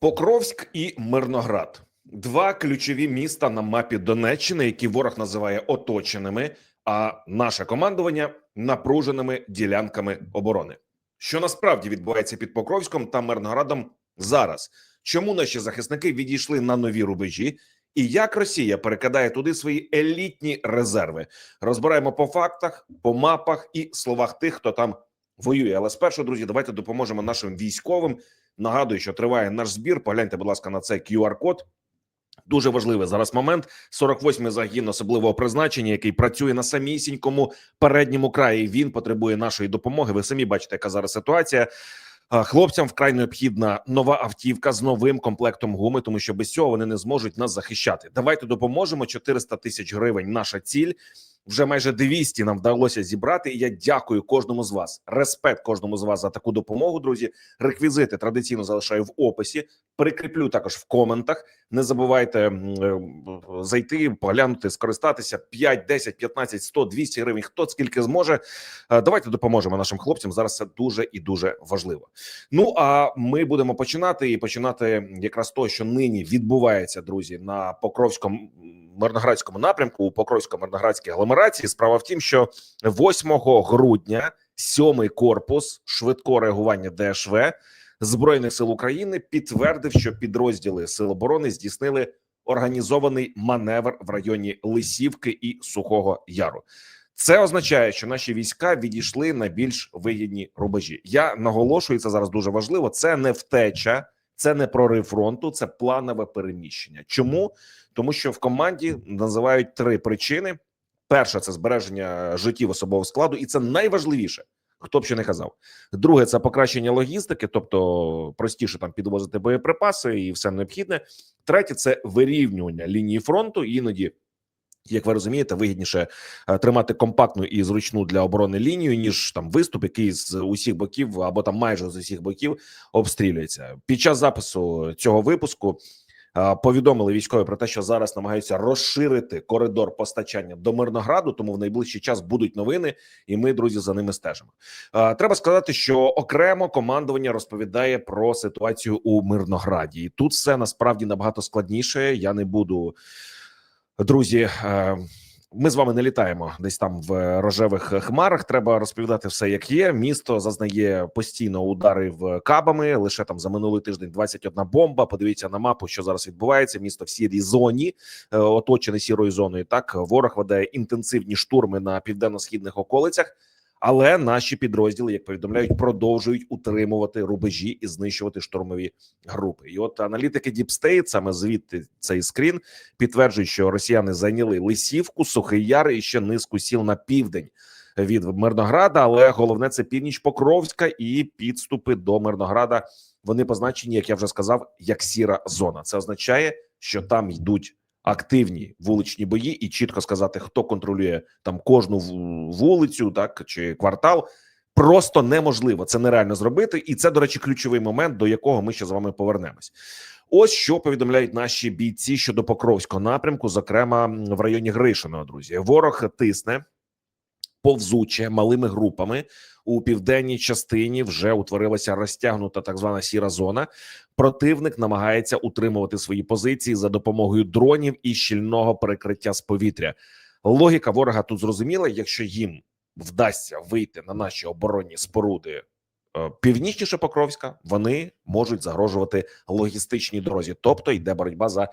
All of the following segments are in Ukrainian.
Покровськ і Мирноград два ключові міста на мапі Донеччини, які ворог називає оточеними, а наше командування напруженими ділянками оборони. Що насправді відбувається під Покровськом та Мирноградом зараз? Чому наші захисники відійшли на нові рубежі? І як Росія перекидає туди свої елітні резерви? Розбираємо по фактах, по мапах і словах тих, хто там воює. Але спершу, друзі, давайте допоможемо нашим військовим. Нагадую, що триває наш збір. Погляньте, будь ласка, на цей QR-код. Дуже важливий зараз момент. 48-й загін особливого призначення, який працює на самісінькому передньому краї. Він потребує нашої допомоги. Ви самі бачите, яка зараз ситуація. Хлопцям вкрай необхідна нова автівка з новим комплектом гуми, тому що без цього вони не зможуть нас захищати. Давайте допоможемо. 400 тисяч гривень. Наша ціль. Вже майже 200 нам вдалося зібрати. І я дякую кожному з вас. Респект кожному з вас за таку допомогу. Друзі, реквізити традиційно залишаю в описі. Прикріплю також в коментах. Не забувайте е, зайти, поглянути, скористатися 5, 10, 15, 100, 200 гривень. Хто скільки зможе. Е, Давайте допоможемо нашим хлопцям. Зараз це дуже і дуже важливо. Ну а ми будемо починати і починати якраз то, що нині відбувається, друзі, на Покровському Мирноградському напрямку у Покровсько-Мирноградській агломерації. Справа в тім, що 8 грудня сьомий корпус швидкого реагування ДШВ збройних сил України підтвердив, що підрозділи Сил оборони здійснили організований маневр в районі Лисівки і Сухого Яру. Це означає, що наші війська відійшли на більш вигідні рубежі. Я наголошую це зараз дуже важливо. Це не втеча, це не прорив фронту, це планове переміщення. Чому? Тому що в команді називають три причини: перша це збереження життів особового складу, і це найважливіше. Хто б ще не казав, друге це покращення логістики, тобто простіше там підвозити боєприпаси і все необхідне. Третє це вирівнювання лінії фронту. Іноді як ви розумієте, вигідніше е, тримати компактну і зручну для оборони лінію, ніж там виступ, який з усіх боків або там майже з усіх боків обстрілюється. Під час запису цього випуску повідомили військові про те, що зараз намагаються розширити коридор постачання до Мирнограду. Тому в найближчий час будуть новини, і ми, друзі, за ними стежимо. Е, Треба сказати, що окремо командування розповідає про ситуацію у Мирнограді, і тут все насправді набагато складніше. Я не буду. Друзі, е, ми з вами не літаємо десь там в рожевих хмарах. Треба розповідати все, як є. Місто зазнає постійно ударів кабами. Лише там за минулий тиждень 21 бомба. Подивіться на мапу, що зараз відбувається. Місто в сірій зоні, е, оточене сірою зоною. Так ворог веде інтенсивні штурми на південно-східних околицях. Але наші підрозділи, як повідомляють, продовжують утримувати рубежі і знищувати штурмові групи. І от аналітики Deep State, саме звідти цей скрін, підтверджують, що росіяни зайняли Лисівку, Сухий Яр і ще низку сіл на південь від Мирнограда. Але головне це північ Покровська і підступи до Мирнограда. Вони позначені, як я вже сказав, як сіра зона. Це означає, що там йдуть активні вуличні бої, і чітко сказати, хто контролює там кожну вулицю, так чи квартал. Просто неможливо це нереально зробити, і це, до речі, ключовий момент, до якого ми ще з вами повернемось. Ось що повідомляють наші бійці щодо Покровського напрямку, зокрема в районі Гришиного. Друзі, ворог тисне повзуче малими групами. У південній частині вже утворилася розтягнута так звана сіра зона. Противник намагається утримувати свої позиції за допомогою дронів і щільного перекриття з повітря. Логіка ворога тут зрозуміла. Якщо їм вдасться вийти на наші оборонні споруди е, північніше Покровська, вони можуть загрожувати логістичній дорозі, тобто йде боротьба за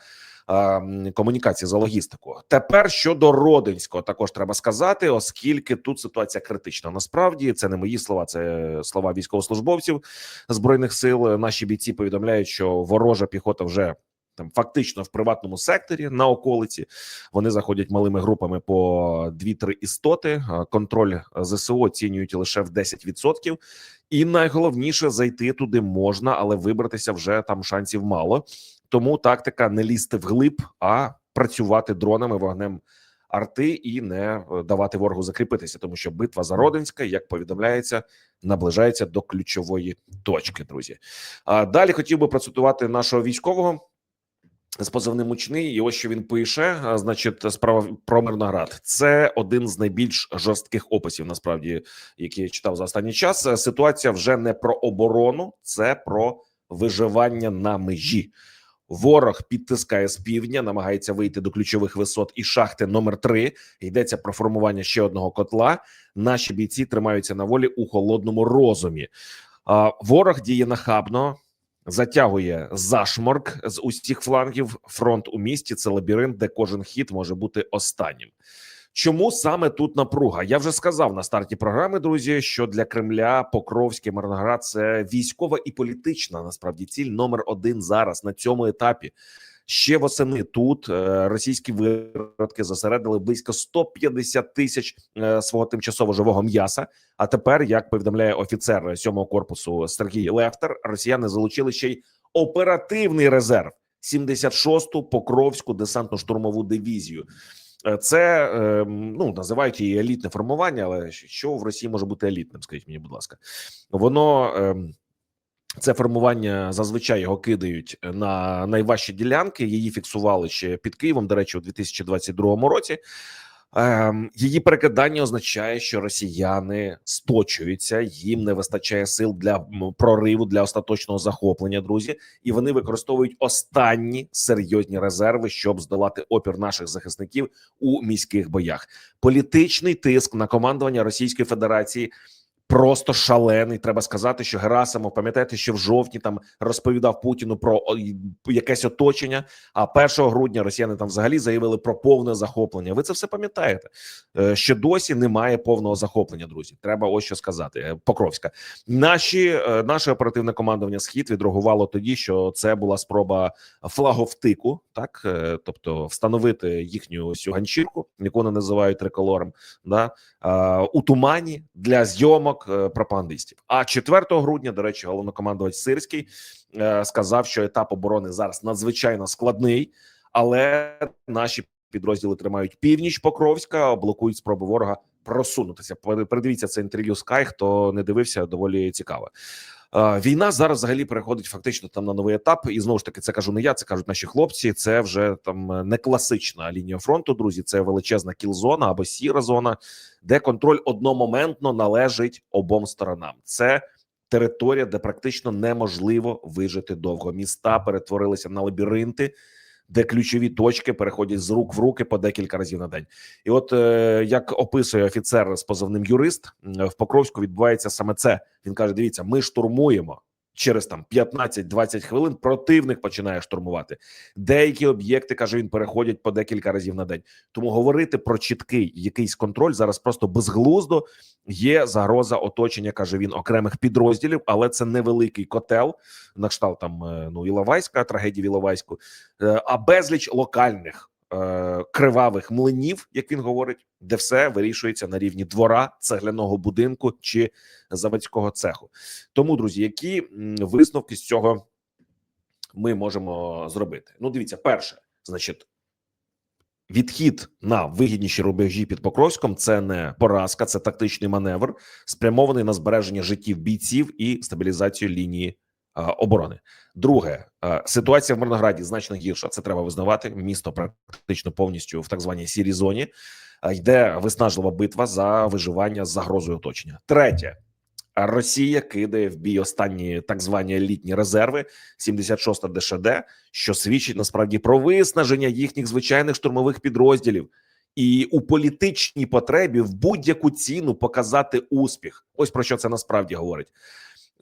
комунікації за логістику. Тепер щодо Родинського, також треба сказати, оскільки тут ситуація критична. Насправді це не мої слова, це слова військовослужбовців збройних сил. Наші бійці повідомляють, що ворожа піхота вже. Там фактично в приватному секторі на околиці вони заходять малими групами по 2-3 істоти. Контроль ЗСУ оцінюють лише в 10%. І найголовніше зайти туди можна, але вибратися вже там шансів мало. Тому тактика не лізти вглиб, а працювати дронами вогнем арти і не е, давати ворогу закріпитися, тому що битва за Родинська, як повідомляється, наближається до ключової точки. Друзі, а далі хотів би процитувати нашого військового. З позивним мучний, і ось що він пише. Значить, справа про Мирноград. Це один з найбільш жорстких описів, насправді, які я читав за останній час. Ситуація вже не про оборону, це про виживання на межі. Ворог підтискає з півдня, намагається вийти до ключових висот і шахти номер 3 Йдеться про формування ще одного котла. Наші бійці тримаються на волі у холодному розумі. Ворог діє нахабно, затягує зашморк з усіх флангів. Фронт у місті це лабіринт, де кожен хід може бути останнім. Чому саме тут напруга? Я вже сказав на старті програми, друзі, що для Кремля Покровський Мирноград це військова і політична насправді ціль номер один зараз на цьому етапі. Ще восени тут е, російські виродки зосередили близько 150 тисяч е, свого тимчасово живого м'яса. А тепер, як повідомляє офіцер 7-го корпусу Сергій Лехтер, росіяни залучили ще й оперативний резерв 76-ту Покровську десантно-штурмову дивізію. Е, Це е, ну називають її елітне формування, але що в Росії може бути елітним? Скажіть мені, будь ласка, воно е, це формування зазвичай його кидають на найважчі ділянки. Її фіксували ще під Києвом. До речі, у 2022 році. Ем, її перекидання означає, що росіяни сточуються, їм не вистачає сил для прориву для остаточного захоплення, друзі, і вони використовують останні серйозні резерви, щоб здолати опір наших захисників у міських боях. Політичний тиск на командування Російської Федерації. Просто шалений. Треба сказати, що Герасимов, пам'ятаєте, що в жовтні там розповідав Путіну про якесь оточення. А 1 грудня росіяни там взагалі заявили про повне захоплення. Ви це все пам'ятаєте? Е, Ще досі немає повного захоплення, друзі. Треба ось що сказати. Е, Покровська. Наші е, наше оперативне командування схід відреагувало тоді, що це була спроба флаговтику, так тобто встановити їхню цю ганчірку, яку вони називають триколором, да у тумані для зйомок е, пропагандистів. А 4 грудня, до речі, головнокомандувач Сирський е, сказав, що етап оборони зараз надзвичайно складний, але наші підрозділи тримають північ Покровська, блокують спроби ворога просунутися. Пере- Передивіться це інтерв'ю Sky, Хто не дивився, доволі цікаве. Війна зараз взагалі переходить фактично там на новий етап, і знову ж таки, це кажу не я, це кажуть наші хлопці. Це вже там е, не класична лінія фронту. Друзі, це величезна кілзона або сіра зона, де контроль одномоментно належить обом сторонам. Це територія, де практично неможливо вижити довго. Міста перетворилися на лабіринти, де ключові точки переходять з рук в руки по декілька разів на день. І от е, як описує офіцер з позовним юрист, в Покровську відбувається саме це. Він каже: дивіться, ми штурмуємо. Через там 15-20 хвилин противник починає штурмувати. Деякі об'єкти каже він переходять по декілька разів на день. Тому говорити про чіткий якийсь контроль зараз просто безглуздо. Є загроза оточення, каже він, окремих підрозділів, але це невеликий котел, на кшталт там е, ну Іловайська, трагедія в Іловайську, е, а безліч локальних кривавих млинів, як він говорить, де все вирішується на рівні двора, цегляного будинку чи заводського цеху. Тому, друзі, які висновки з цього ми можемо зробити? Ну, дивіться, перше, значить. Відхід на вигідніші рубежі під Покровськом це не поразка, це тактичний маневр, спрямований на збереження життів бійців і стабілізацію лінії е, оборони. Друге, е, ситуація в Мирнограді значно гірша. Це треба визнавати. Місто практично повністю в так званій сірій зоні. Е, Йде виснажлива битва за виживання з загрозою оточення. Третє. Росія кидає в бій останні так звані елітні резерви 76-та ДШД, що свідчить насправді про виснаження їхніх звичайних штурмових підрозділів і у політичній потребі в будь-яку ціну показати успіх. Ось про що це насправді говорить.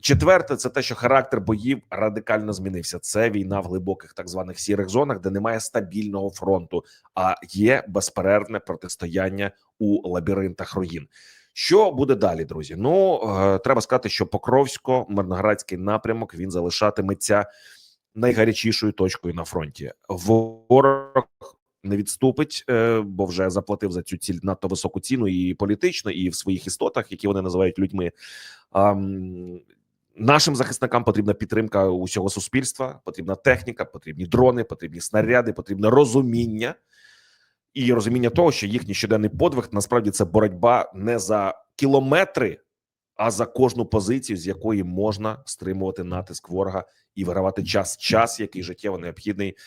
Четверте, це те, що характер боїв радикально змінився. Це війна в глибоких так званих сірих зонах, де немає стабільного фронту, а є безперервне протистояння у лабіринтах руїн. Що буде далі, друзі? Ну е, треба сказати, що Покровсько-Мирноградський напрямок він залишатиметься найгарячішою точкою на фронті. Ворог не відступить, е, бо вже заплатив за цю ціль надто високу ціну і політично, і в своїх істотах, які вони називають людьми. М, Нашим захисникам потрібна підтримка усього суспільства, потрібна техніка, потрібні дрони, потрібні снаряди, потрібне розуміння і розуміння того, що їхній щоденний подвиг насправді це боротьба не за кілометри, а за кожну позицію, з якої можна стримувати натиск ворога і вигравати час, час, який життєво необхідний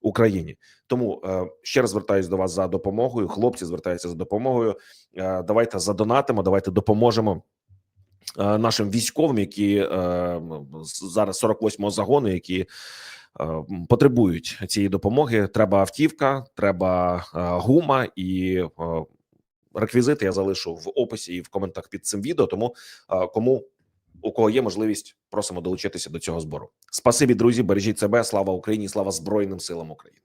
Україні. Тому е, ще раз звертаюся до вас за допомогою. Хлопці звертаються за допомогою. Е, давайте задонатимо, давайте допоможемо нашим військовим, які е, зараз 48-го загону, які е, потребують цієї допомоги. Треба автівка, треба е, гума і е, реквізити. Я залишу в описі і в коментах під цим відео. Тому е, кому у кого є можливість, просимо долучитися до цього збору. Спасибі, друзі. Бережіть себе. Слава Україні! Слава Збройним силам України.